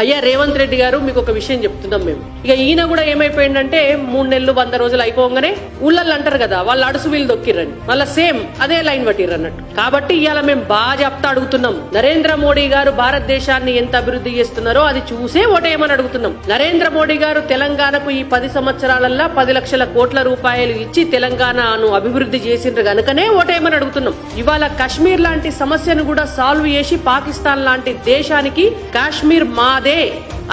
అయ్యా రేవంత్ రెడ్డి గారు మీకు ఒక విషయం చెప్తున్నాం మేము. ఇక ఈయన కూడా ఏమైపోయిందంటే మూడు నెలలు వంద రోజులు అయిపోగానే ఊళ్ళల్లో అంటారు కదా వాళ్ళు అడుసు వీళ్ళు దొక్కిర్రని. మళ్ళీ సేమ్ అదే లైన్ పట్టిర్రు అన్నట్టు కాబట్టి ఇవాళ మేము బాగా చెప్తా అడుగుతున్నాం. నరేంద్ర మోడీ గారు భారతదేశాన్ని ఎంత అభివృద్ధి చేస్తున్నారో అది చూసే ఓటేయమని అడుగుతున్నాం. నరేంద్ర మోడీ గారు తెలంగాణకు ఈ పది సంవత్సరాలల్లా పది లక్షల కోట్ల రూపాయలు ఇచ్చి తెలంగాణను అభివృద్ధి చేసిండ్రు గనుకనే ఓటేయమని అడుగుతున్నాం. ఇవాళ కాశ్మీర్ లాంటి సమస్యను కూడా సాల్వ్ చేసి పాకిస్తాన్ లాంటి దేశానికి కాశ్మీర్ మా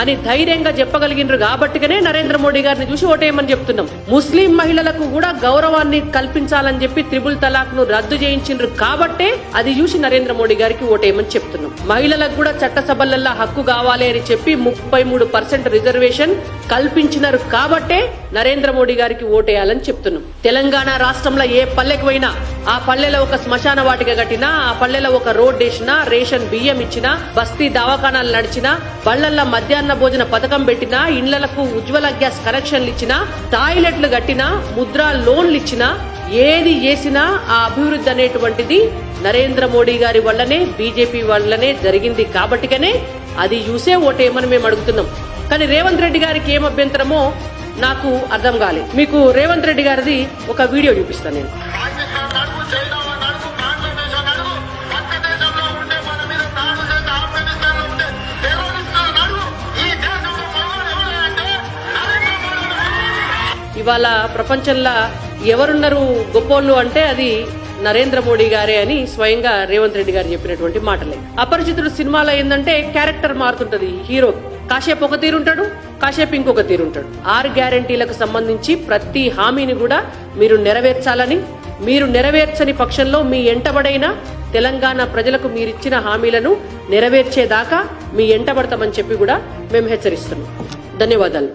అని ధైర్యంగా చెప్పగలిగినారు కాబట్టిగానే నరేంద్ర మోడీ గారిని చూసి ఓటేయమని చెప్తున్నాం. ముస్లిం మహిళలకు కూడా గౌరవాన్ని కల్పించాలని చెప్పి త్రిబుల్ తలాక్ను రద్దు చేయించిండ్రు కాబట్టే అది చూసి నరేంద్ర మోడీ గారికి ఓటేయమని చెప్తున్నాం. మహిళలకు కూడా చట్టసభలల్లో హక్కు కావాలి అని చెప్పి ముప్పై మూడు పర్సెంట్ రిజర్వేషన్ కల్పించినారు కాబట్టే నరేంద్ర మోడీ గారికి ఓటేయాలని చెప్తున్నాం. తెలంగాణ రాష్ట్రంలో ఏ పల్లెకి పోయినా ఆ పల్లెలో ఒక శ్మశాన వాటిక కట్టినా ఆ పల్లెలో ఒక రోడ్ వేసినా రేషన్ బియ్యం ఇచ్చినా బస్తీ దవాఖానాలు నడిచినా బళ్ళల్లో మధ్యాహ్న భోజన పథకం పెట్టినా ఇండ్లకు ఉజ్వల గ్యాస్ కనెక్షన్లు ఇచ్చినా టాయిలెట్లు కట్టినా ముద్రా లోన్లు ఇచ్చినా ఏది చేసినా ఆ అభివృద్ధి అనేటువంటిది నరేంద్ర మోడీ గారి వల్లనే బీజేపీ వల్లనే జరిగింది కాబట్టికనే అది చూసే ఓటేమని మేము అడుగుతున్నాం. కానీ రేవంత్ రెడ్డి గారికి ఏం అభ్యంతరమో నాకు అర్థం కాలేదు. మీకు రేవంత్ రెడ్డి గారిది ఒక వీడియో చూపిస్తాను నేను. ఇవాళ ప్రపంచంలో ఎవరున్నారు గొప్పోళ్ళు అంటే అది నరేంద్ర మోడీ గారే అని స్వయంగా రేవంత్ రెడ్డి గారు చెప్పినటువంటి మాటలే. అపరిచితుడు సినిమాలో ఏంటంటే క్యారెక్టర్ మారుతుంటది హీరో. కాసేపు ఒక తీరుంటాడు కాసేపు ఇంకొక తీరుంటాడు ఆరు గ్యారంటీలకు సంబంధించి ప్రతి హామీని కూడా మీరు నెరవేర్చాలని మీరు నెరవేర్చని పక్షంలో మీ ఎంటబడైన తెలంగాణ ప్రజలకు మీరిచ్చిన హామీలను నెరవేర్చేదాకా మీ ఎంటబడతామని చెప్పి కూడా మేము హెచ్చరిస్తున్నాం. ధన్యవాదాలు.